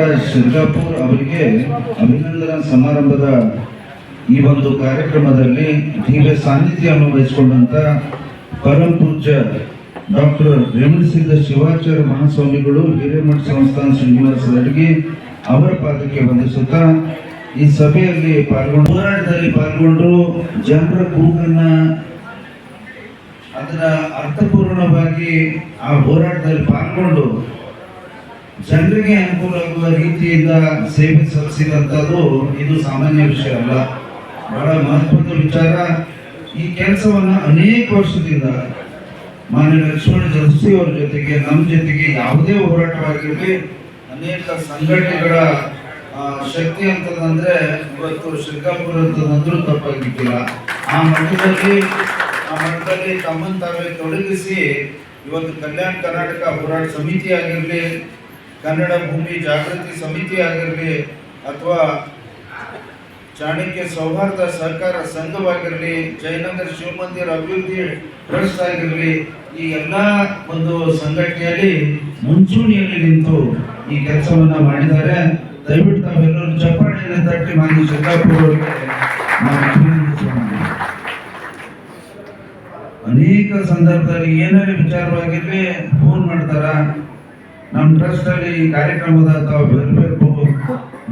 ಲಿಂಗರಾಜ್ ಅವರಿಗೆ ಅಭಿನಂದನಾ ಸಮಾರಂಭದ ಈ ಒಂದು ಕಾರ್ಯಕ್ರಮದಲ್ಲಿ ದಿವ್ಯ ಸಾನ್ನಿಧ್ಯವನ್ನು ವಹಿಸಿಕೊಂಡಂತ ಪರಮ ಪೂಜ್ಯ ಡಾಕ್ಟರ್ ರೇವಣಸಿದ್ಧ ಶಿವಾಚಾರ್ಯ ಮಹಾಸ್ವಾಮಿಗಳು, ಹಿರೇಮಠ ಸಂಸ್ಥಾನ ಶ್ರೀನಿವಾಸ ಅಡ್ಗಿ ಅವರ ಪಾದಕ್ಕೆ ವಂದಿಸುತ್ತಾ ಈ ಸಭೆಯಲ್ಲಿ ಪಾಲ್ಗೊಂಡು, ಹೋರಾಟದಲ್ಲಿ ಪಾಲ್ಗೊಂಡು ಜನರ ಕೂಗನ್ನ ಅದರ ಅರ್ಥಪೂರ್ಣವಾಗಿ ಆ ಹೋರಾಟದಲ್ಲಿ ಪಾಲ್ಗೊಂಡು ಜನರಿಗೆ ಅನುಕೂಲ ಆಗುವ ರೀತಿಯಿಂದ ಸೇವೆ ಸಲ್ಲಿಸಿದಂಥದ್ದು ಇದು ಸಾಮಾನ್ಯ ವಿಷಯ ಅಲ್ಲ. ಬಹಳ ಮಹತ್ವದ ವಿಚಾರ. ಈ ಕೆಲಸವನ್ನು ಅನೇಕ ವರ್ಷದಿಂದ ಮಾನ್ಯ ಲಕ್ಷ್ಮಣ ಜೋಶಿ ಅವರ ಜೊತೆಗೆ ನಮ್ಮ ಜೊತೆಗೆ ಯಾವುದೇ ಹೋರಾಟವಾಗಿರಲಿ, ಅನೇಕ ಸಂಘಟನೆಗಳ ಶಕ್ತಿ ಅಂತಂದ್ರೆ ಇವತ್ತು ಶ್ರೀಕಾಪುರ ಅಂತದಂದ್ರೂ ತಪ್ಪಾಗಿದ್ದಿಲ್ಲ ಆ ಮಟ್ಟದಲ್ಲಿ ಆ ಮಟ್ಟದಲ್ಲಿ ತಮ್ಮನ್ನು ತಾವೇ ತೊಡಗಿಸಿ ಇವತ್ತು ಕಲ್ಯಾಣ ಕರ್ನಾಟಕ ಹೋರಾಟ ಸಮಿತಿ ಆಗಿರಲಿ ಕನ್ನಡ ಭೂಮಿ ಜಾಗೃತಿ ಸಮಿತಿ ಆಗಿರಲಿ ಅಥವಾ ಚಾಣಕ್ಯ ಸೌಹಾರ್ದ ಸಹಕಾರ ಸಂಘವಾಗಿರಲಿ, ಜಯನಗರ, ಶಿವಮಂದಿರ ಅಭಿವೃದ್ಧಿ ಟ್ರಸ್ಟ್ ಆಗಿರಲಿ ಈ ಎಲ್ಲ ಒಂದು ಸಂಘಟನೆಯಲ್ಲಿ ಮುಂಚೂಣಿಯಲ್ಲಿ ನಿಂತು ಈ ಕೆಲಸವನ್ನ ಮಾಡಿದ್ದಾರೆ ದಯವಿಟ್ಟು ತಾವೆಲ್ಲರೂ ಚಪ್ಪಾಳೆಯನ್ನು ತಟ್ಟಿ ಮಾನ್ಯ ಸಿದ್ದಾಪುರ. ಅನೇಕ ಸಂದರ್ಭದಲ್ಲಿ ಏನಾರ ವಿಚಾರವಾಗಿರ್ಲಿ ಫೋನ್ ಮಾಡ್ತಾರ ನಮ್ಮ ಟ್ರಸ್ಟ್ ಅಲ್ಲಿ ಈ ಕಾರ್ಯಕ್ರಮದ ತಾವು ಬರಬೇಕು.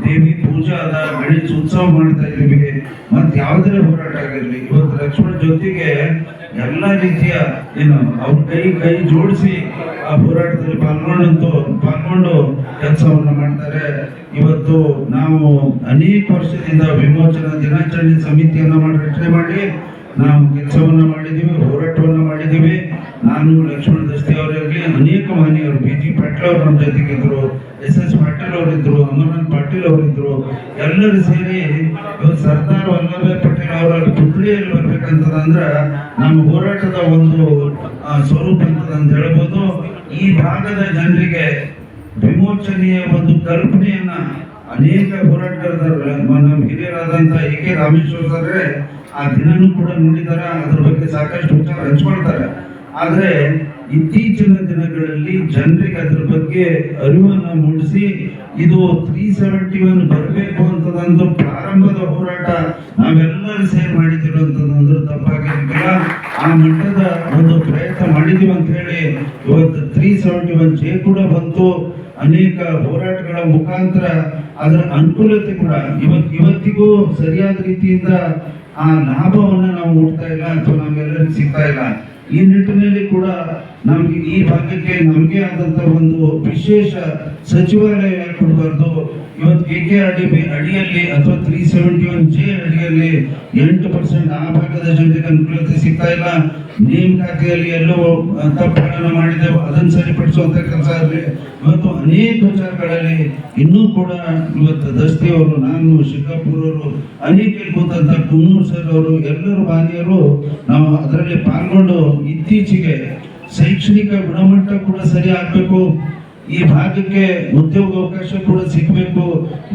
ದೇವಿ ಪೂಜಾ ಅದ ಗಣೇಶ ಉತ್ಸವ ಮಾಡ್ತಾ ಇದ್ವಿ ಮತ್ತೆ ಯಾವ್ದೇ ಹೋರಾಟ ಆಗಿರ್ಲಿ, ಇವತ್ತು ಲಕ್ಷ್ಮಣ ಜೊತೆಗೆ ಎಲ್ಲ ರೀತಿಯ ಏನು, ಅವ್ರ ಕೈ ಕೈ ಜೋಡಿಸಿ ಆ ಹೋರಾಟದಲ್ಲಿ ಪಾಲ್ಗೊಂಡಂತೂ, ಪಾಲ್ಗೊಂಡು ಕೆಲಸವನ್ನು ಮಾಡ್ತಾರೆ. ಇವತ್ತು ನಾವು ಅನೇಕ ವರ್ಷದಿಂದ ವಿಮೋಚನಾ ದಿನಾಚರಣೆ ಸಮಿತಿಯನ್ನ ಮಾಡಿ ರಚನೆ ಮಾಡಿ, ನಾವು ಕೆಲಸವನ್ನ ಮಾಡಿದೀವಿ ಹೋರಾಟವನ್ನ ಮಾಡಿದೀವಿ ನಾನು ಲಕ್ಷ್ಮಣ ದಸ್ತಿ ಅವರಲ್ಲಿ ಅನೇಕ ಮಾನ್ಯರು ಬಿ ಜಿ ಪಾಟೀಲ್ ಅವರು ನಮ್ಮ ಜೊತೆಗಿದ್ರು, ಎಸ್ ಎಸ್ ಪಾಟೀಲ್ ಅವರಿದ್ರು, ಅಮರನಾಥ್ ಪಾಟೀಲ್ ಅವರಿದ್ರು, ಎಲ್ಲರೂ ಸೇರಿ ಸರ್ದಾರ್ ವಲ್ಲಭಾಯ್ ಪಟೇಲ್ ಅವರ ಪುತ್ಳಿಯಲ್ಲಿ ಬರ್ಬೇಕಂತದಂದ್ರ ನಮ್ಮ ಹೋರಾಟದ ಒಂದು ಸ್ವರೂಪ ಅಂತದಂತ ಹೇಳ್ಬೋದು. ಈ ಭಾಗದ ಜನರಿಗೆ ವಿಮೋಚನೆಯ ಒಂದು ಕಲ್ಪನೆಯನ್ನ ಅನೇಕ ಹೋರಾಟಗಾರರ ನಮ್ಮ ಹಿರಿಯರಾದಂಥ ಎ ಕೆ ರಾಮೇಶ್ವರ ಸರ್ರೆ ಆ ದಿನನೂ ಕೂಡ ನೋಡಿದ್ದಾರೆ ಅದ್ರ ಬಗ್ಗೆ ಸಾಕಷ್ಟು ವಿಚಾರ ಹಂಚ್ಕೊಳ್ತಾರೆ. ಆದ್ರೆ ಇತ್ತೀಚಿನ ದಿನಗಳಲ್ಲಿ ಜನರಿಗೆ ಅದ್ರ ಬಗ್ಗೆ ಅರಿವನ್ನ ಮೂಡಿಸಿ ಇದು ತ್ರೀ ಸೆವೆಂಟಿ ಒನ್ ಬರಬೇಕು ಅಂತದೊಂದು ಪ್ರಾರಂಭದ ಹೋರಾಟ ನಾವೆಲ್ಲರೂ ಸೇರಿ ಮಾಡಿದ್ದೀವಿ ಅಂತಂದ್ರೆ ತಪ್ಪಾಗಿರ್ಲಿಲ್ಲ ಆ ಮಟ್ಟದ ಒಂದು ಪ್ರಯತ್ನ ಮಾಡಿದೀವಿ ಅಂತ ಹೇಳಿ ಇವತ್ತು ತ್ರೀ ಸೆವೆಂಟಿ ಒನ್ ಜೆ ಕೂಡ ಬಂತು. ಅನೇಕ ಹೋರಾಟಗಳ ಮುಖಾಂತರ ಅದರ ಅನುಕೂಲತೆ ಕೂಡ ಇವತ್ ಇವತ್ತಿಗೂ ಸರಿಯಾದ ರೀತಿಯಿಂದ ಆ ಲಾಭವನ್ನು ನಾವು ಹುಡ್ತಾ ಇಲ್ಲ ಅಥವಾ ನಮ್ಗೆಲ್ಲರಿಗೂ ಸಿಗ್ತಾ ಇಲ್ಲ. ಈ ನಿಟ್ಟಿನಲ್ಲಿ ಕೂಡ ನಮ್ಗೆ ಈ ಭಾಗಕ್ಕೆ ನಮಗೆ ಆದಂತ ಒಂದು ವಿಶೇಷ ಸಚಿವಾಲಯ ಕೊಡಬಾರ್ದು. ಇವತ್ತು K K R D B ಅಡಿಯಲ್ಲಿ ಅಥವಾ ತ್ರೀ ಸೆವೆಂಟಿ ಒನ್ ಜೆ ಅಡಿಯಲ್ಲಿ ಎಂಟು ಪರ್ಸೆಂಟ್ ಆ ಭಾಗದ ಜನರಿಗೆ ಅನುಕೂಲತೆ ಸಿಗ್ತಾ ಇಲ್ಲ. ನೇಮಕಾತಿಯಲ್ಲಿ ಎಲ್ಲೋ ತಪ್ಪುಗಳನ್ನು ಮಾಡಿದೆವು. ಅದನ್ನು ಸರಿಪಡಿಸುವಂತ ಕೆಲಸ ಆಗಲಿ. ಇವತ್ತು ಅನೇಕ ವಿಚಾರಗಳಲ್ಲಿ ಇನ್ನೂ ಕೂಡ ಇವತ್ತು ದಸ್ತಿಯವರು ನಾನು, ಶಿಕಾಪುರ್ ಅವರು, ಅನೇಕ ಕೂತಂತ ಕುನ್ನೂರ್ ಸರ್ ಅವರು, ಎಲ್ಲರೂ ಮಾನ್ಯರು ನಾವು ಅದರಲ್ಲಿ ಪಾಲ್ಗೊಂಡು ಇತ್ತೀಚೆಗೆ ಶೈಕ್ಷಣಿಕ ಗುಣಮಟ್ಟ ಕೂಡ ಸರಿ ಆಗ್ಬೇಕು. ಈ ಭಾಗಕ್ಕೆ ಉದ್ಯೋಗ ಅವಕಾಶ ಕೂಡ ಸಿಗಬೇಕು.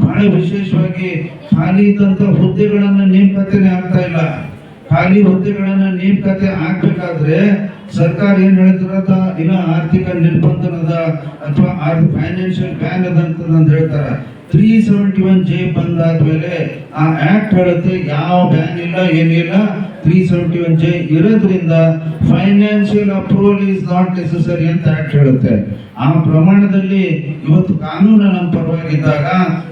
ಬಹಳ ವಿಶೇಷವಾಗಿ ಖಾಲಿ ಇದ್ದಂತ ಹುದ್ದೆಗಳನ್ನ ನೇಮಕಾತಿನೇ ಆಗ್ತಾ ಇಲ್ಲ. ಖಾಲಿ ಹುದ್ದೆಗಳನ್ನ ನೇಮಕತೆ ಆಗ್ಬೇಕಾದ್ರೆ ಸರ್ಕಾರ ಏನ್ ಹೇಳ್ತಾರ ಇಲ್ಲ, ಆರ್ಥಿಕ ನಿರ್ಬಂಧನದ ಅಥವಾ ಫೈನಾನ್ಷಿಯಲ್ ಬ್ಯಾನ್ ಅದ ಅಂತ ಹೇಳ್ತಾರ. ತ್ರೀ ಸೆವೆಂಟಿ ಒನ್ ಜೆ ಬಂದಾದ್ಮೇಲೆ ಆ ಆಕ್ಟ್ ಹೇಳುತ್ತೆ, ಯಾವ ಬ್ಯಾನ್ ಇಲ್ಲ, ಏನಿಲ್ಲ. ತ್ರೀ ಸೆವೆಂಟಿ ಒನ್ ಜೆ ಇರೋದ್ರಿಂದ financial approval is not necessary ಅಂತ ಆಕ್ಟ್ ಹೇಳುತ್ತೆ. ಆ ಪ್ರಮಾಣದಲ್ಲಿ ಇವತ್ತು ಕಾನೂನು ನಮ್ಮ ಪರವಾಗಿದ್ದಾಗ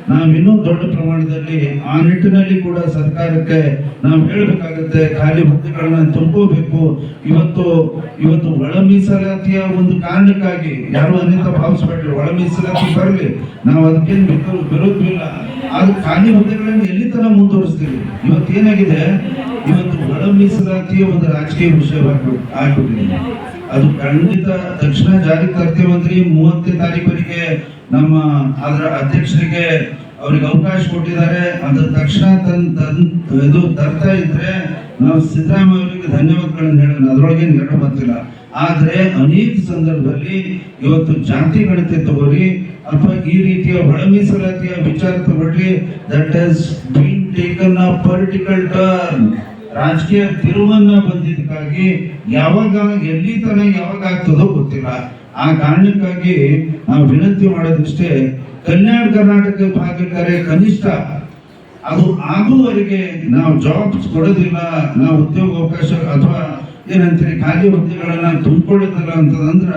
ನಾವು ಇನ್ನೂ ದೊಡ್ಡ ಪ್ರಮಾಣದಲ್ಲಿ ಆ ನಿಟ್ಟಿನಲ್ಲಿ ಕೂಡ ಸರ್ಕಾರಕ್ಕೆ ನಾವು ಹೇಳಬೇಕಾಗುತ್ತೆ ಖಾಲಿ ಹುದ್ದೆಗಳನ್ನ ತುಂಬಬೇಕು ಇವತ್ತು ಇವತ್ತು ಒಳ ಮೀಸಲಾತಿಯ ಒಂದು ಕಾರಣಕ್ಕಾಗಿ ಯಾರು ಅನೇಕ ಭಾವಿಸ್ಬೇಡ್ರಿ ಒಳ ಮೀಸಲಾತಿ ಬರಲಿ, ನಾವು ಅದಕ್ಕೇನು ವಿರೋಧ ವಿರೋಧವಿಲ್ಲ ಆದ್ರೆ ಖಾಲಿ ಹುದ್ದೆಗಳನ್ನು ಎಲ್ಲಿ ತನ ಮುಂದುವರಿಸ್ತೀವಿ? ಇವತ್ತು ಏನಾಗಿದೆ ಇವತ್ತು ಒಳ ಮೀಸಲಾತಿಯ ಒಂದು ರಾಜಕೀಯ ವಿಷಯವಾಗಿ ಆಗ್ಬಿಟ್ಟಿದೆ. ಅದು ಖಂಡಿತ ತಕ್ಷಣ ಜಾರಿಗೆ ತರ್ತೇವಂದ್ರಿ ಮೂವತ್ತನೇ ತಾರೀಕುವರೆಗೆ ನಮ್ಮ ಅದರ ಅಧ್ಯಕ್ಷರಿಗೆ ಅವ್ರಿಗೆ ಅವಕಾಶ ಕೊಟ್ಟಿದ್ದಾರೆ. ಅದ್ರ ತಕ್ಷಣ ತನ್ ತನ್ ಇದು ತರ್ತಾ ಇದ್ರೆ ನಾವು ಸಿದ್ದರಾಮಯ್ಯ ಅವರಿಗೆ ಧನ್ಯವಾದಗಳನ್ನು ಹೇಳೋಣ. ಅದರೊಳಗೇನು ಎರಡು ಬರ್ತಿಲ್ಲ ಆದ್ರೆ ಅನೇಕ ಸಂದರ್ಭದಲ್ಲಿ ಇವತ್ತು ಜಾತಿ ಗಣತಿ ತಗೊಳ್ಳಿ, ಅಥವಾ ಈ ರೀತಿಯ ಒಳ ಮೀಸಲಾತಿಯ ವಿಚಾರ ತಗೊಳ್ಳಿ that has been taken a political turn ರಾಜಕೀಯ ತಿರುವನ್ನ ಬಂದಿದ್ದಕ್ಕಾಗಿ ಯಾವಾಗ, ಎಲ್ಲಿ ತನ ಯಾವಾಗ ಆಗ್ತದೋ ಗೊತ್ತಿಲ್ಲ. ಆ ಕಾರಣಕ್ಕಾಗಿ ನಾವು ವಿನಂತಿ ಮಾಡೋದಷ್ಟೇ, ಕಲ್ಯಾಣ ಕರ್ನಾಟಕ ಭಾಗಕ್ಕಾರೆ ಕನಿಷ್ಠ, ಅದು ಆಗುವವರೆಗೆ ನಾವು ಜಾಬ್ಸ್ ಕೊಡೋದಿಲ್ಲ, ನಾವು ಉದ್ಯೋಗ ಅವಕಾಶ ಅಥವಾ ಏನಂತೀರಿ, ಖಾಲಿ ಹುದ್ದೆಗಳನ್ನ ತುಂಬಿಕೊಳ್ಳೋದಿಲ್ಲ ಅಂತದಂದ್ರ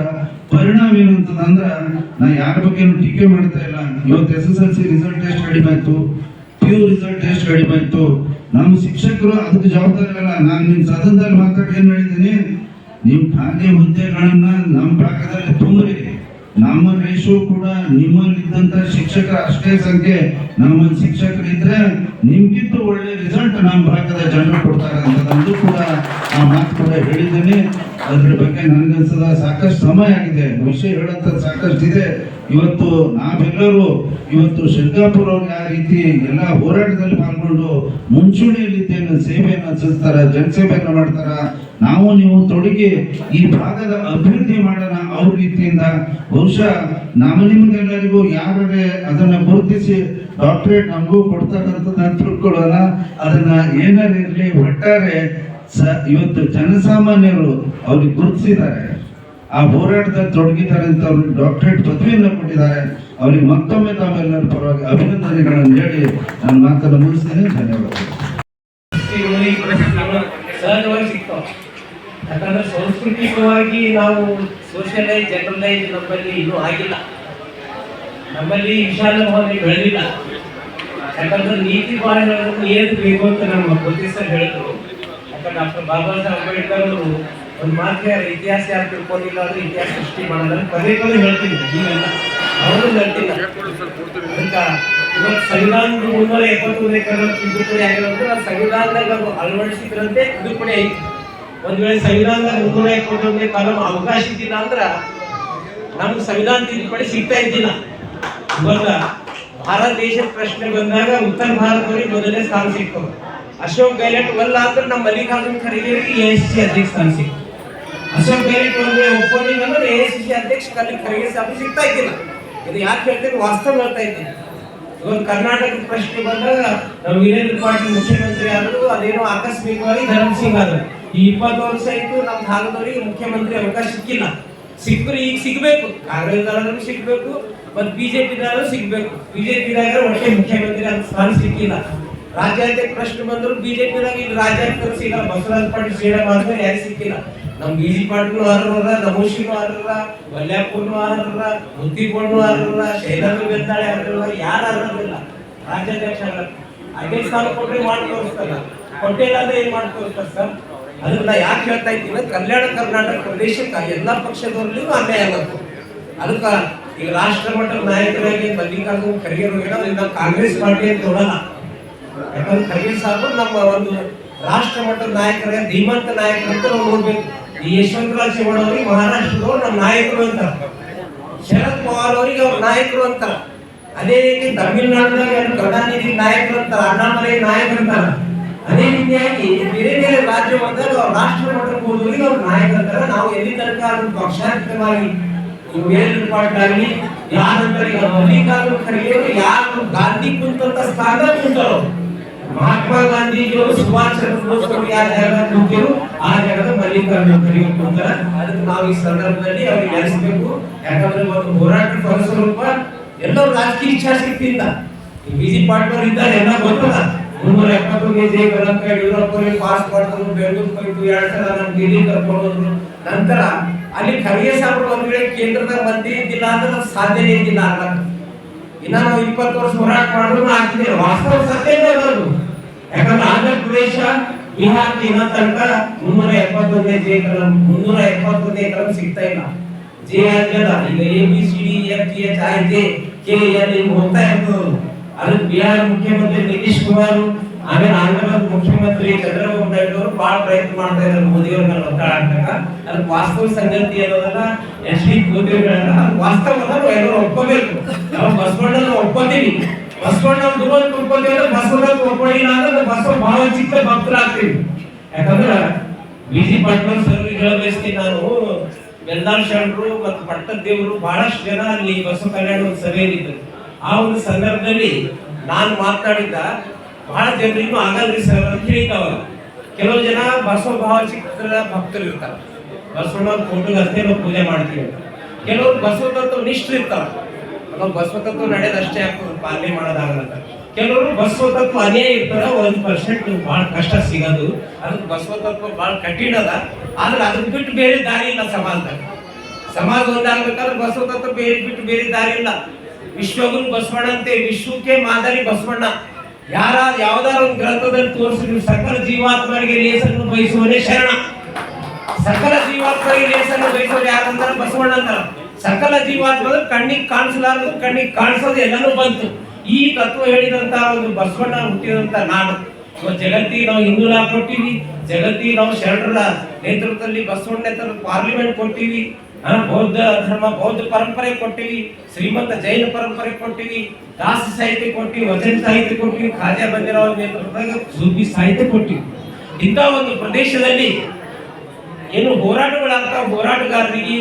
ಪರಿಣಾಮ ಏನಂತದಂದ್ರ ನಾ ಯಾರ ಬಗ್ಗೆನೂ ಟೀಕೆ ಮಾಡ್ತಾ ಇಲ್ಲ. ಇವತ್ತು S S L C result ಎಷ್ಟು ಕಡಿಮೆ ಆಯ್ತು ಪಿ ಯು ರಿಸಲ್ಟ್ ಎಷ್ಟು ಕಡಿಮೆ ಆಯ್ತು. ನಮ್ಮ ಶಿಕ್ಷಕರು ಅದಕ್ಕೆ ಜವಾಬ್ದಾರಿ ಅಲ್ಲ. ನಾನು ನಿಮ್ಮ ಸದನದಲ್ಲಿ ಮಾತಾಡಿ ಏನು ಹೇಳಿದ್ದೀನಿ? ನಿಮ್ಮ ಖಾಲಿ ಹುದ್ದೆಗಳನ್ನ ನಮ್ಮ ಭಾಗದಲ್ಲಿ ತುಂಬ್ರಿ. ನಮ್ಮ ರೇಷೋ ಕೂಡ ನಿಮ್ಮಲ್ಲಿದ್ದಂತ ಶಿಕ್ಷಕರ ಅಷ್ಟೇ ಸಂಖ್ಯೆ. ನಮ್ಮಲ್ಲಿ ಶಿಕ್ಷಕರು ಇದ್ರೆ ನಿಮ್ಗಿಂತ ಒಳ್ಳೆ ರಿಸಲ್ಟ್ ನಮ್ಮ ಭಾಗದ ಜನರು ಕೊಡ್ತಾರೆ ಅಂತದಂದು ಕೂಡ ಆ ಮಾತು ಕೂಡ ಹೇಳಿದ್ದೀನಿ. ಅದ್ರ ಬಗ್ಗೆ ನನ್ಗನ್ಸದ ಸಾಕಷ್ಟು ಸಮಯ ಆಗಿದೆ. ವಿಷಯ ಹೇಳಂತ ಸಾಕಷ್ಟು ಇದೆ ಇವತ್ತು ನಾವೆಲ್ಲರೂ ಇವತ್ತು ಶಿರ್ಗಾಪುರ ಅವ್ರು ಯಾವ ರೀತಿ ಎಲ್ಲ ಹೋರಾಟದಲ್ಲಿ ಪಾಲ್ಗೊಂಡು ಮುಂಚೂಣಿಯಲ್ಲಿ ಸೇವೆಯನ್ನು ಸಲ್ಲಿಸ್ತಾರ ಜನಸೇವೆಯನ್ನು ಮಾಡ್ತಾರ? ನಾವು ನೀವು ತೊಡಗಿ ಈ ಭಾಗದ ಅಭಿವೃದ್ಧಿ ಮಾಡೋಣ ಅವ್ರ ರೀತಿಯಿಂದ. ಬಹುಶಃ ನಮ್ಮ ನಿಮ್ಗೆಲ್ಲರಿಗೂ ಯಾರೇ ಅದನ್ನ ಗುರುತಿಸಿ ಡಾಕ್ಟರೇಟ್ ನಮಗೂ ಕೊಡ್ತಕ್ಕಂಥದ್ದನ್ನ ನಾನು ತಿಳ್ಕೊಳ್ಳೋಣ ಅದನ್ನ ಏನಾರು ಇರಲಿ, ಒಟ್ಟಾರೆ ಸ ಇವತ್ತು ಜನಸಾಮಾನ್ಯರು ಅವ್ರಿಗೆ ಗುರುತಿಸಿದ್ದಾರೆ. ಆ ಹೋರಾಟದಲ್ಲಿ ತೊಡಗಿದ್ದಾರೆ ಅಂತ ಅವ್ರಿಗೆ ಡಾಕ್ಟರೇಟ್ ಪದವಿಯನ್ನು ಕೊಟ್ಟಿದ್ದಾರೆ. ಅವ್ರಿಗೆ ಮತ್ತೊಮ್ಮೆ ತಾವೆಲ್ಲರ ಪರವಾಗಿ ಅಭಿನಂದನೆಗಳನ್ನು ಹೇಳಿ ನಾನು ಮಾತನ್ನು ಮುಗಿಸ್ತೇನೆ. ಧನ್ಯವಾದಗಳು. ಸಹಜವಾಗಿ ಸಿಗ್ತಾವ. ಯಾಕಂದ್ರೆ ಸಾಂಸ್ಕೃತಿಕವಾಗಿ ನಾವು ಸೋಷಿಯಲೈಸ್ ಜನರಲೈಸ್ ನಮ್ಮಲ್ಲಿ ಇನ್ನೂ ಆಗಿಲ್ಲ. ನಮ್ಮಲ್ಲಿ ವಿಶಾಲ ಭಾವನೆ ಬೆಳೆದಿಲ್ಲ. ಯಾಕಂದ್ರೆ ನೀತಿ ಬಾಳಗಳನ್ನು ಏನು ಬೇಕು ಅಂತ ನಮ್ಮ ಪ್ರೊಫೆಸರ್ ಹೇಳಿದ್ರು ಯಾಕಂದ್ರೆ ಡಾಕ್ಟರ್ ಬಾಬಾ ಸಾಹೇಬ್ ಅಂಬೇಡ್ಕರ್ ಅವರು ಒಂದು ಮಾತಿಗೆ ಇತಿಹಾಸ ಯಾರು ತಿಳ್ಕೊಂಡಿಲ್ಲ ಅಂದ್ರೆ ಇತಿಹಾಸ ಸೃಷ್ಟಿ ಮಾಡಲ್ಲ ಪದೇ ಪದೇ ಹೇಳ್ತೀನಿ ಈಗೆಲ್ಲ ಅವರು ಹೇಳ್ತಿಲ್ಲ. ಅಂತ ಸಂವಿಧಾನದ ಮುನ್ನೂರ ಎಪ್ಪತ್ತೊಂದನೇ ಕಲಂ ತಿದ್ದುಪಡಿ ಆಗಿರೋದ್ರೆ ಸಂವಿಧಾನದಾಗ ಅಳವಡಿಸಿದ್ರಂತೆ, ತಿದ್ದುಪಡಿ ಐತಿ ಒಂದ್ ವೇಳೆ ಸಂವಿಧಾನದಾಗ ಮುನ್ನೂರ ಎಪ್ಪತ್ತೊಂದನೇ ಕಲಂ ಅವಕಾಶ ಇದ್ದಿಲ್ಲ ಅಂದ್ರ ನಮ್ಗೆ ಸಂವಿಧಾನ ತಿದ್ದುಪಡಿ ಸಿಗ್ತಾ ಇದ್ದಿಲ್ಲ. ಇವಾಗ ಭಾರತ ದೇಶದ ಪ್ರಶ್ನೆ ಬಂದಾಗ ಉತ್ತರ ಭಾರತದವರಿಗೆ ಮೊದಲನೇ ಸ್ಥಾನ ಸಿಕ್ತು. ಅಶೋಕ್ ಗೈಲೆಟ್ ಒಲ್ಲ ಅಂದ್ರೆ ನಮ್ಮ Mallikarjun Kharge A S C ಅಧ್ಯಕ್ಷ ಸ್ಥಾನ ಸಿಕ್ತು. ಅಶೋಕ್ ಗೈಲೆಟ್ ಒಂದು ಒಪ್ಪೋದಿಲ್ಲ ಅಂದ್ರೆ ಎ ಎಸ್ ಸಿ ಅಧ್ಯಕ್ಷ ಖರ್ಗೆ ಸ್ಥಾನ ಸಿಗ್ತಾ ಇದ್ದಿಲ್ಲ. ಇದು ಯಾಕೆ ಹೇಳ್ತೀನಿ ವಾಸ್ತವ ಹೇಳ್ತಾ ಇದ್ದೀನಿ. ಇವಾಗ ಕರ್ನಾಟಕದ ಪ್ರಶ್ನೆ ಬಂದಾಗ ನಮ್ಮ ವೀರೇಂದ್ರ ಪಾಟೀಲ್ ಮುಖ್ಯಮಂತ್ರಿ ಆದರೂ ಅದೇನೋ ಆಕಸ್ಮಿಕವಾಗಿ ಧರ್ಮ ಸಿಂಗ್ ಆದ್ರು ಈ ಇಪ್ಪತ್ತು ವರ್ಷ ಆಯ್ತು ನಮ್ಮ ಭಾಗದವರಿಗೆ ಮುಖ್ಯಮಂತ್ರಿ ಅವಕಾಶ ಸಿಕ್ಕಿಲ್ಲ. ಸಿಕ್ಕರು ಈಗ ಸಿಗ್ಬೇಕು. ಕಾಂಗ್ರೆಸ್ದಾರರು ಸಿಗಬೇಕು, ಮತ್ತು ಬಿಜೆಪಿ ದಳದಲ್ಲೂ ಸಿಗ್ಬೇಕು. ಬಿಜೆಪಿ ದಾಗ ಒಳ್ಳೆ ಮುಖ್ಯಮಂತ್ರಿ ಅಂತ ಸ್ಥಾನ ಸಿಕ್ಕಿಲ್ಲ. ರಾಜ್ಯಾಧ್ಯಕ್ಷ ಪ್ರಶ್ನೆ ಬಂದ್ರು ಬಿಜೆಪಿ ದಾಗ ಈಗ ರಾಜ್ಯಾಧ್ಯಕ್ಷರು ಸಿಗಲ್ಲ ಬಸವರಾಜ ಪಾಟೀಲ್ ಶ್ರೀರಾಮ್ ಆದ್ಮೇಲೆ ಯಾರು ಸಿಕ್ಕಿಲ್ಲ. ನಮ್ಮ ಬಿ ಜಿ ಪಾಟೀಲ್ ಅರ್ಹರ ನಮೋಶಿನೂ ಅರ್ಹರ ವಲ್ಯಾಪುರ್ನು ಅರ್ಹರ ಮುತ್ತಿಕೊಂಡು ಅರ್ಹರ ಶೈಲಂದ್ರ ಬೆದ್ದಾಳೆ ಅರ್ಹರ ಯಾರು ಅರ್ಹರಿಲ್ಲ ರಾಜ್ಯಾಧ್ಯಕ್ಷ ಅದೇ ಸ್ಥಾನ ಕೊಟ್ಟರೆ ಮಾಡಿ ತೋರಿಸ್ತಾರ. ಕೊಟ್ಟಿಲ್ಲ ಅಂದ್ರೆ ಏನ್ ಮಾಡಿ ತೋರಿಸ್ತಾರೆ ಸರ್? ಅದನ್ನ ಯಾಕೆ ಹೇಳ್ತಾ ಇದ್ದೀನಿ ಕಲ್ಯಾಣ ಕರ್ನಾಟಕ ಪ್ರದೇಶಕ್ಕೆ ಎಲ್ಲ ಪಕ್ಷದವರಲ್ಲಿಯೂ ಅನ್ಯಾಯ ಆಗುತ್ತೆ ಅದಕ್ಕೆ ಈಗ ರಾಷ್ಟ್ರ ಮಟ್ಟದ ನಾಯಕರಾಗಿ ಮಲ್ಲಿಕಾರ್ಜುನ್ ಖರ್ಗೆ ನಾವು ಕಾಂಗ್ರೆಸ್ ಪಾರ್ಟಿ ಅಂತ ನೋಡಲ್ಲ. ಯಾಕಂದ್ರೆ ಖರ್ಗೆ ಸಾಹೇಬ್ ನಮ್ಮ ಒಂದು ರಾಷ್ಟ್ರ ಮಟ್ಟದ ನಾಯಕರ, ಧೀಮಂತ ನಾಯಕರು ಅಂತ ನಾವು ನೋಡ್ಬೇಕು. ಈ ಯಶವಂತರಾವ್ ಚೌಹಾಣ್ ಅವರಿಗೆ ಮಹಾರಾಷ್ಟ್ರದವ್ರು ನಮ್ಮ ನಾಯಕರು ಅಂತಾರೆ. ಶರದ್ ಪವಾರ್ ಅವರಿಗೆ ಅವ್ರ ನಾಯಕರು ಅಂತಾರೆ. ಅದೇ ರೀತಿ ತಮಿಳುನಾಡಿನಲ್ಲಿ ಪ್ರಧಾನಿ ನಾಯಕರು ಅಂತಾರೆ, ಅಣ್ಣಾಮಲೈ ನಾಯಕರು ಅಂತಾರೆ. ಅದೇ ರೀತಿಯಾಗಿ ಬೇರೆ ಬೇರೆ ರಾಜ್ಯ ಬಂದಾಗ ಅವ್ರ ರಾಷ್ಟ್ರ ಮಟ್ಟಕ್ಕೆ ಹೋದವರಿಗೆ ಅವ್ರ ನಾಯಕ ಅಂತಾರೆ. ನಾವು ಎಲ್ಲಿ ತನಕ ಅದನ್ನು ಪಕ್ಷಾತೀತವಾಗಿ ವೀರೇಂದ್ರ ಪಾಟೀಲ್ ಆಗಲಿ ಯಾರಂದ್ರೆ ಈಗ ಮಲ್ಲಿಕಾರ್ಜುನ ಖರ್ಗೆಯವರು ಯಾರು ಗಾಂಧಿ ಕುಂತಂತ ಸ್ಥಾನದಲ್ಲಿ ಕುಂತರು ಮಹಾತ್ಮ ಗಾಂಧೀಜಿಯವರು, ಸುಭಾಷ್ ಚಂದ್ರ ಬೋಸ್ ಅವರು ಯಾವ ಜಾಗ ಕುಂತಿರು ಆ ಜಾಗದ ಮಲ್ಲಿಕಾರ್ಜುನ ಖರ್ಗೆ ಕುಂತಾರ. ಅದಕ್ಕೆ ನಾವು ಈ ಸಂದರ್ಭದಲ್ಲಿ ಅವ್ರಿಗೆ ನೆನೆಸ್ಬೇಕು ಯಾಕಂದ್ರೆ ಒಂದು ಹೋರಾಟ ಫಲಸ್ವರೂಪ ಎಲ್ಲರೂ ರಾಜಕೀಯ ಇಚ್ಛಾಶಕ್ತಿಯಿಂದ. ಬಿಜಿ ಪಾಟೀಲ್ ಅವರು ಇದ್ದಾರೆ, ಎಲ್ಲ ಗೊತ್ತದ ಮುನ್ನೂರ ಎಪ್ಪತ್ತು ಜೆ ಕಲಂಕ ಯುರೋಪ್ ಅವರಿಗೆ ಪಾಸ್ ಮಾಡ್ತಾರೆ ಬೆಂಗಳೂರು ಹೋಯ್ತು ಎರಡ್ ಸಲ ನಮ್ಮ ಡಿಲ್ಲಿ ಕರ್ಕೊಂಡು ಹೋದ್ರು ನಂತರ ಅಲ್ಲಿ ಖರ್ಗೆ ಸಾಹೇಬ್ರು ಒಂದ್ ವೇಳೆ ಕೇಂದ್ರದಾಗ ಬಂದೇ ಇದ್ದಿಲ್ಲ ಅಂದ್ರೆ ಅದು ಸಾಧ್ಯನೇ ಇದ್ದಿಲ್ಲ ಆಗ್ಲಕ್ಕ ಇನ್ನ ನಾವು ಇಪ್ಪತ್ತು ವರ್ಷ ಹೋರಾಟ ಮಾಡಿದ್ರು ಆಗ್ತಿಲ್ಲ ವಾಸ್ತವ ಸತ್ಯನೇ ಬರೋದು ಯಾಕಂದ್ರೆ ಆಂಧ್ರ ಪ್ರದೇಶ, ಬಿಹಾರ ಇನ್ನ ತನಕ ಮುನ್ನೂರ ಎಪ್ಪತ್ತೊಂದೇ ಜೆ ಕಲಂ ಮುನ್ನೂರ ಎಪ್ಪತ್ತೊಂದನೇ ಕಲಂ ಸಿಗ್ತಾ ಇಲ್ಲ. ಜೆ ಆಗ್ಯದ ಈಗ A B C D F G H I J K L ಹಿಂಗ್ ಹೋಗ್ತಾ ಇರ್ತದೆ ಅದಕ್ಕೆ ಬಿಹಾರ ಮುಖ್ಯಮಂತ್ರಿ ನಿತೀಶ್ ಕುಮಾರ್, ಆಮೇಲೆ ಆಂಧ್ರದ ಮುಖ್ಯಮಂತ್ರಿ ಚಂದ್ರಬಾಬು ನಾಯ್ಡು ಅವರು ಬಹಳ ಪ್ರಯತ್ನ ಮಾಡ್ತಾ ಇದ್ದಾರೆ ಮೋದಿ ಅವ್ರ ಮೇಲೆ ಒತ್ತಡ ಹಾಕಕ ಅದಕ್ಕೆ ವಾಸ್ತವ ಸಂಗತಿ ಅನ್ನೋದನ್ನ ಎಸ್ ಡಿ ಮೋದಿ ಅದು ವಾಸ್ತವ ನಾವು ಎಲ್ಲರೂ ಒಪ್ಕೋಬೇಕು. ನಾವು ಬಸವಣ್ಣನ ಒಪ್ಕೋತೀವಿ. ಬಸವಣ್ಣ ದುರ್ಬಲ್ ಒಪ್ಕೋತೀವಿ ಅಂದ್ರೆ ಬಸವಣ್ಣ ಒಪ್ಕೊಳ್ಳಿಲ್ಲ ಅಂದ್ರೆ ಬಸವ ಭಾವಚಿತ್ರ ಭಕ್ತರಾಗ್ತೀವಿ. ಯಾಕಂದ್ರೆ ಬಿಜಿ ಪಾಟೀಲ್ ಸರ್ ಹೇಳಬಯಸ್ತೀನಿ ನಾನು ಬೆಲ್ದಾಳ್ ಶರಣರು ಮತ್ತು ಪಟ್ಟದ ದೇವರು ಬಹಳಷ್ಟು ಜನ ಅಲ್ಲಿ ಬಸವ ಕಲ್ಯಾಣ ಸಭೆಯಲ್ಲಿದ್ದರು ಆ ಒಂದು ಸಂದರ್ಭದಲ್ಲಿ ನಾನು ಮಾತನಾಡಿದ್ದ ಬಹಳ ಜನರಿಗೂ ಆಗಲ್ರಿ ಸರ್ ಅಂತ ಕೆಲವು ಜನ ಬಸವ ಭಾವಚಿತ್ರ ಭಕ್ತರು ಇರ್ತಾರೆ. ಬಸವಣ್ಣ ಫೋಟೋಗೆ ಅಷ್ಟೇ ನಾವು ಪೂಜೆ ಮಾಡ್ತೀವಿ ಕೆಲವರು ಬಸವ ತತ್ವ ನಿಷ್ಠರು ಇರ್ತಾರ ಬಸವ ತತ್ವ ನಡೆದಷ್ಟೇ ಆಗ್ತದೆ ಪಾಲನೆ ಮಾಡೋದಾಗಲ್ಲ ಕೆಲವರು ಬಸವ ತತ್ವ ಅದೇ ಇರ್ತಾರೆ, ಒಂದು ಪರ್ಸೆಂಟ್ ಬಹಳ ಕಷ್ಟ ಸಿಗೋದು. ಅದಕ್ಕೆ ಬಸವ ತತ್ವ ಬಹಳ ಕಠಿಣ ಅದ ಆದ್ರೆ ಅದನ್ನ ಬಿಟ್ಟು ಬೇರೆ ದಾರಿ ಇಲ್ಲ ಸಮಾಜದಾಗ ಸಮಾಜ ಒಂದಾಗಬೇಕಾದ್ರೆ ಬಸವ ತತ್ವ ಬೇರೆ ಬಿಟ್ಟು ಬೇರೆ ದಾರಿ ಇಲ್ಲ. ವಿಶ್ವಗುರು ಬಸವಣ್ಣಂತೆ ವಿಶ್ವಕ್ಕೆ ಮಾದರಿ ಬಸವಣ್ಣ. ಯಾರ ಯಾವ್ದಾರ ಒಂದು ಗ್ರಂಥದಲ್ಲಿ ತೋರಿಸಿದ್ರು, ಸಕಲ ಜೀವಾತ್ಮರಿಗೆ ಲೇಸನ್ನು ಬಯಸುವನೇ ಶರಣ. ಸಕಲ ಜೀವಾತ್ಮರಿಗೆ ಲೇಸನ್ನು ಬಯಸೋರು ಯಾರಂತಾರ ಬಸವಣ್ಣ ಅಂತಾರ. ಸಕಲ ಜೀವಾತ್ಮ ಅಂದ್ರೆ ಕಣ್ಣಿಗೆ ಕಾಣಿಸಲಾರದು, ಕಣ್ಣಿಗೆ ಕಾಣಿಸೋದು ಎಲ್ಲನೂ ಬಂತು. ಈ ತತ್ವ ಹೇಳಿದಂತ ಒಂದು ಬಸವಣ್ಣ ಹುಟ್ಟಿದಂತ ನಾಡು. ಜಗತ್ತಿಗೆ ನಾವು ಹಿಂದೂ ಕೊಟ್ಟಿವಿ, ಜಗತ್ತಿಗೆ ನಾವು ಶರಣರ ನೇತೃತ್ವದಲ್ಲಿ ಬಸವಣ್ಣ ಪಾರ್ಲಿಮೆಂಟ್ ಕೊಟ್ಟಿವಿ. ಬೌದ್ಧ ಧರ್ಮ, ಬೌದ್ಧ ಪರಂಪರೆ ಕೊಟ್ಟಿವಿ, ಶ್ರೀಮಂತ ಜೈನ ಪರಂಪರೆ ಕೊಟ್ಟಿವಿ, ದಾಸ ಸಾಹಿತ್ಯ ಕೊಟ್ಟಿವಿ ವಚನ ಸಾಹಿತ್ಯ ಕೊಟ್ಟಿವಿ ಖಾಜಾ ಬಂದಿರೋ ಸೂಫಿ ಸಾಹಿತ್ಯ ಕೊಟ್ಟಿವಿ. ಇಂಥ ಒಂದು ಪ್ರದೇಶದಲ್ಲಿ ಏನು ಹೋರಾಟಗಳಾಗ್ತಾವ ಹೋರಾಟಗಾರರಿಗೆ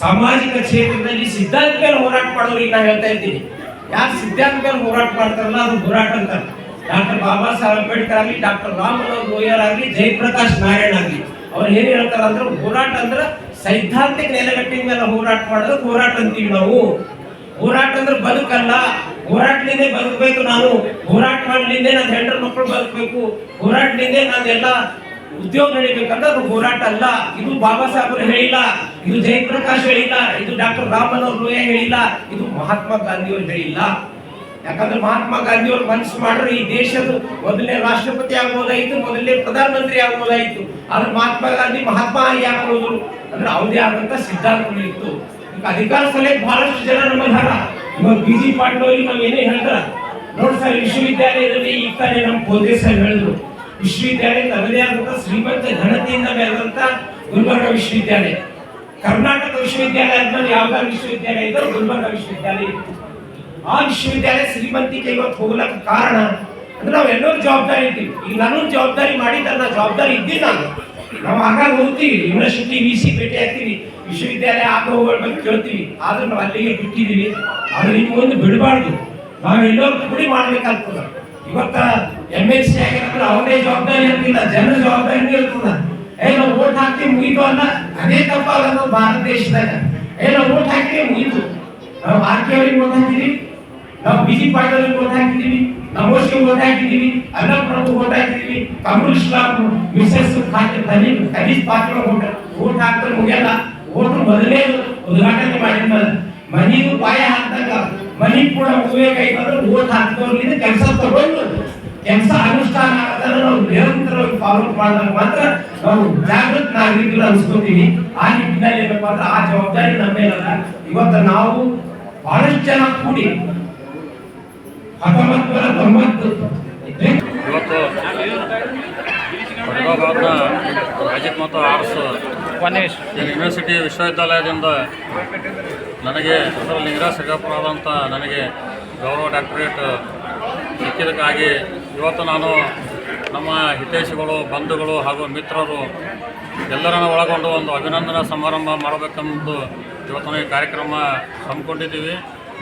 ಸಾಮಾಜಿಕ ಕ್ಷೇತ್ರದಲ್ಲಿ ಸಿದ್ಧಾಂತ ಮೇಲೆ ಹೋರಾಟ ಮಾಡೋರಿಗೆ ನಾ ಹೇಳ್ತಾ ಇದ್ದೀನಿ. ಯಾರು ಸಿದ್ಧಾಂತ ಮೇಲೆ ಹೋರಾಟ ಮಾಡ್ತಾರಲ್ಲ, ಅದು ಹೋರಾಟ ಅಂತಾರೆ ಡಾಕ್ಟರ್ ಬಾಬಾ ಸಾಹೇಬ್ ಅಂಬೇಡ್ಕರ್ ಆಗಲಿ, ಡಾಕ್ಟರ್ ರಾಮ್ ಮನೋಹರ್ ಲೋಹಿಯರ್ ಆಗಲಿ, ಜಯಪ್ರಕಾಶ್ ನಾರಾಯಣ್ ಆಗಲಿ. ಅವ್ರು ಏನು ಹೇಳ್ತಾರ ಅಂದ್ರೆ ಹೋರಾಟ ಅಂದ್ರೆ ಸೈದ್ಧಾಂತಿಕ ನೆಲೆಗಟ್ಟಿನ ಮೇಲೆ ಹೋರಾಟ ಮಾಡೋದು ಹೋರಾಟ ಅಂತೀವಿ ನಾವು. ಹೋರಾಟ ಅಂದ್ರೆ ಬದುಕಲ್ಲ. ಹೋರಾಟದಿಂದ ಬದುಕಬೇಕು ನಾನು. ಹೋರಾಟ ಮಾಡಲಿಂದ ನನ್ನ ಹೆಂಡ್ರ ಮಕ್ಕಳು ಬದುಕಬೇಕು. ಹೋರಾಟದಿಂದ ನಾನೆಲ್ಲ ಉದ್ಯೋಗ ನಡಿಬೇಕಂದ್ರೆ ಅದು ಹೋರಾಟ ಅಲ್ಲ. ಇದು ಬಾಬಾ ಸಾಹೇಬರು ಹೇಳಿಲ್ಲ. ಇದು ಜಯಪ್ರಕಾಶ್ ಹೇಳಿಲ್ಲ. ಇದು ಡಾಕ್ಟರ್ ರಾಮನ್ ಅವರು ಹೇಳಿಲ್ಲ. ಇದು ಮಹಾತ್ಮ ಗಾಂಧಿಯವರು ಹೇಳಿಲ್ಲ. ಯಾಕಂದ್ರೆ ಮಹಾತ್ಮ ಗಾಂಧಿಯವರು ಮನಸ್ಸು ಮಾಡ್ರೆ ಈ ದೇಶದ ಮೊದಲನೇ ರಾಷ್ಟ್ರಪತಿ ಆಗ್ಬೋದಾಯ್ತು, ಮೊದಲನೇ ಪ್ರಧಾನಮಂತ್ರಿ ಆಗ್ಬೋದಾಯ್ತು. ಆದ್ರೆ ಮಹಾತ್ಮ ಗಾಂಧಿ ಮಹಾತ್ಮ ಯಾಕೆ ಅಂದ್ರೆ ಅವ್ರದೇ ಆದಂತ ಈಗ ಅಧಿಕಾರ ಸಲಹೆ ಬಹಳಷ್ಟು ಜನ ನಮ್ಮಲ್ಲಿ ಹರ ಇವಾಗ ಬಿ ಜಿ ಪಾಟೀಲ್ ಅವ್ರಿಗೆ ನಾವ್ ಏನೇ ಹೇಳ್ತಾರ? ನೋಡಿ ಸರ್, ವಿಶ್ವವಿದ್ಯಾಲಯದಲ್ಲಿ ಈ ತಾನೇ ನಮ್ಮ ಪೋದೆ ಸರ್ ಹೇಳಿದ್ರು. ವಿಶ್ವವಿದ್ಯಾಲಯ ತನ್ನದೇ ಆದಂತ ಶ್ರೀಮಂತ ಘನತೆಯಿಂದ ಬೆಳೆದಂತ ಗುಲ್ಬರ್ಗ ವಿಶ್ವವಿದ್ಯಾಲಯ. ಕರ್ನಾಟಕ ವಿಶ್ವವಿದ್ಯಾಲಯ ಆದ್ಮೇಲೆ ಯಾವ್ದಾರು ವಿಶ್ವವಿದ್ಯಾಲಯ ಇದ್ರೆ ಗುಲ್ಬರ್ಗ ವಿಶ್ವವಿದ್ಯಾಲಯ ಇತ್ತು. ಆ ವಿಶ್ವವಿದ್ಯಾಲಯ ಶ್ರೀಮಂತಿಕೆ ಇವತ್ತು ಹೋಗ್ಲಕ್ಕ ಕಾರಣ ಅಂದ್ರೆ ನಾವು ಎಲ್ಲರೂ ಜವಾಬ್ದಾರಿ ಇರ್ತೀವಿ ಈಗ ನಾನು ಜವಾಬ್ದಾರಿ ಮಾಡಿದ್ರೆ ನಾ ಜವಾಬ್ದಾರಿ ಇದ್ದೀನಿ ನಾನು. ನಾವು ಆಗಾಗ ಹೋಗ್ತೀವಿ. ಯೂನಿವರ್ಸಿಟಿ, ವಿ ಸಿ ಭೇಟಿ ಆಗ್ತೀವಿ. ವಿಶ್ವವಿದ್ಯಾಲಯ ಆಗ ಬಗ್ಗೆ ಕೇಳ್ತೀವಿ. ಆದ್ರೆ ನಾವು ಅಲ್ಲಿಗೆ ಬಿಟ್ಟಿದ್ದೀವಿ. ಆದ್ರೆ ಇನ್ನು ಒಂದು ಬಿಡಬಾರ್ದು. ನಾವು ಎಲ್ಲರೂ ಕೂಡಿ ಮಾಡ್ಬೇಕಾಗ್ತದ ಇವತ್ತ ಎಂ ಎಲ್ ಸಿ ಆಗಿರೋದ್ರೆ ಅವನೇ ಜವಾಬ್ದಾರಿ ಇರ್ತಿಲ್ಲ ಜನರ ಜವಾಬ್ದಾರಿ ಇರ್ತದ ಏ, ನಾವು ಓಟ್ ಹಾಕ್ತಿ ಮುಗಿತು ಅಲ್ಲ. ಅದೇ ತಪ್ಪಾಗ ಭಾರತ ದೇಶದಾಗ. ಏ, ನಾವು ಓಟ್ ಹಾಕಿ ಮುಗಿತು. ನಾವು ಆರ್ಕೆ ಅವ್ರಿಗೆ ಓಟ್ ನಾವು ಬಿಜಿ ಪಾಟೀಲ್ ಹಾಕಿದೀವಿ ಅನ್ನ ಪ್ರಭು ಓಟ್ ಹಾಕಿದೀವಿ ಕಮಲ್ ಇಸ್ಲಾಂ ಮಿಸಸ್ ಖನೀಜ್ ಖನೀಜ್ ಪಾತ್ರ ಓಟ್ ಓಟ್ ಹಾಕಿದ್ರೆ ಮುಗಿಯಲ್ಲ, ಓಟ್ ಮೊದಲೇ ಉದ್ಘಾಟನೆ ಮಾಡಿದ್ಮೇಲೆ ಮನಿಗೂ ಪಾಯ ಹಾಕ್ದಾಗ, ಮನಿ ಕೂಡ ಮುಗಿಬೇಕಾಯ್ತಂದ್ರೆ ಓಟ್ ಹಾಕಿದವ್ರಿಂದ ಕೆಲಸ ತಗೊಂಡು ಕೆಲಸ ಅನುಷ್ಠಾನ ಆಗ್ತಾರೆ ನಾವು ನಿರಂತರವಾಗಿ ಫಾಲೋ ಮಾಡಿದಾಗ ಮಾತ್ರ ನಾವು ಜಾಗೃತ ನಾಗರಿಕರು ಅನ್ಸ್ಕೊತೀವಿ. ಆ ನಿಟ್ಟಿನಲ್ಲಿ ಏನಪ್ಪಾ ಅಂದ್ರೆ ಆ ಜವಾಬ್ದಾರಿ ನಮ್ಮ ಮೇಲಲ್ಲ. ಇವತ್ತು ನಾವು ಬಹಳಷ್ಟು ಜನ ಕೂಡಿ ತೊಂಬತ್ತು ಇವತ್ತು ಮ್ಯಾಜಿಕ್ ಮತ್ತು ಆರ್ಸ್ ಯೂನಿವರ್ಸಿಟಿ ವಿಶ್ವವಿದ್ಯಾಲಯದಿಂದ ನನಗೆ ಅದರಲ್ಲಿ ಲಿಂಗರಾಜ್ ಸಿಂಗಾಪುರದಂಥ ನನಗೆ ಗೌರವ ಡಾಕ್ಟರೇಟ್ ಸಿಕ್ಕಿದ್ದಕ್ಕಾಗಿ ಇವತ್ತು ನಾನು ನಮ್ಮ ಹಿತೈಷಿಗಳು ಬಂಧುಗಳು ಹಾಗೂ ಮಿತ್ರರು ಎಲ್ಲರನ್ನು ಒಳಗೊಂಡು ಒಂದು ಅಭಿನಂದನಾ ಸಮಾರಂಭ ಮಾಡಬೇಕೆಂದು ಇವತ್ತು ಈ ಕಾರ್ಯಕ್ರಮ ಹಮ್ಮಿಕೊಂಡಿದ್ದೀವಿ.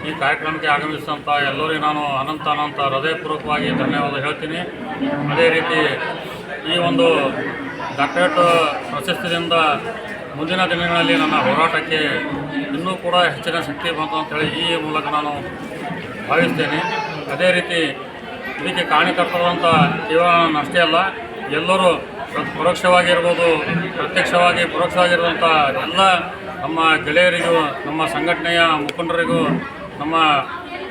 ಈ ಕಾರ್ಯಕ್ರಮಕ್ಕೆ ಆಗಮಿಸಿದಂಥ ಎಲ್ಲರಿಗೂ ನಾನು ಅನಂತ ಅನಂತ ಹೃದಯಪೂರ್ವಕವಾಗಿ ಧನ್ಯವಾದ ಹೇಳ್ತೀನಿ. ಅದೇ ರೀತಿ ಈ ಒಂದು ಡಾಕ್ಟರೇಟ್ ಪ್ರಶಸ್ತಿಯಿಂದ ಮುಂದಿನ ದಿನಗಳಲ್ಲಿ ನನ್ನ ಹೋರಾಟಕ್ಕೆ ಇನ್ನೂ ಕೂಡ ಹೆಚ್ಚಿನ ಶಕ್ತಿ ಬಂತು ಅಂತೇಳಿ ಈ ಮೂಲಕ ನಾನು ಭಾವಿಸ್ತೇನೆ. ಅದೇ ರೀತಿ ಇದಕ್ಕೆ ಕಾರಣಕರ್ತರಾದಂಥ ಜೀವನ ಅಷ್ಟೇ ಅಲ್ಲ, ಎಲ್ಲರೂ ಪ್ರ- ಪರೋಕ್ಷವಾಗಿರ್ಬೋದು, ಪ್ರತ್ಯಕ್ಷವಾಗಿ ಪರೋಕ್ಷವಾಗಿರುವಂಥ ಎಲ್ಲ ನಮ್ಮ ಗೆಳೆಯರಿಗೂ, ನಮ್ಮ ಸಂಘಟನೆಯ ಮುಖಂಡರಿಗೂ ನಮ್ಮ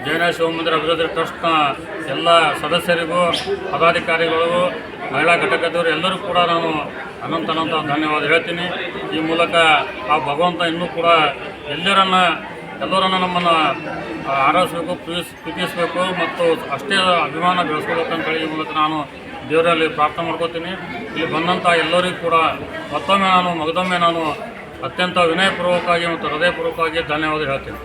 ಜೈನ ಶಿವಮಂದಿರ ಅಭಿವೃದ್ಧಿ ಟ್ರಸ್ಟ್ನ ಎಲ್ಲ ಸದಸ್ಯರಿಗೂ, ಪದಾಧಿಕಾರಿಗಳಿಗೂ, ಮಹಿಳಾ ಘಟಕದವರು ಎಲ್ಲರೂ ಕೂಡ ನಾನು ಅನಂತ ಅನಂತ ಧನ್ಯವಾದ ಹೇಳ್ತೀನಿ. ಈ ಮೂಲಕ ಆ ಭಗವಂತ ಇನ್ನೂ ಕೂಡ ಎಲ್ಲರನ್ನ ಎಲ್ಲರನ್ನ ನಮ್ಮನ್ನು ಆರೈಸಬೇಕು ಪ್ರೀಸ್ ಪ್ರೀತಿಸಬೇಕು ಮತ್ತು ಅಷ್ಟೇ ಅಭಿಮಾನ ಬೆಳೆಸ್ಕೋಬೇಕಂತೇಳಿ ಈ ಮೂಲಕ ನಾನು ದೇವರಲ್ಲಿ ಪ್ರಾರ್ಥನೆ ಮಾಡ್ಕೋತೀನಿ. ಇಲ್ಲಿ ಬಂದಂಥ ಎಲ್ಲರಿಗೂ ಕೂಡ ಮತ್ತೊಮ್ಮೆ ನಾನು, ಮಗದೊಮ್ಮೆ ನಾನು ಅತ್ಯಂತ ವಿನಯಪೂರ್ವಕವಾಗಿ ಮತ್ತು ಹೃದಯಪೂರ್ವಕವಾಗಿ ಧನ್ಯವಾದ ಹೇಳ್ತೀನಿ.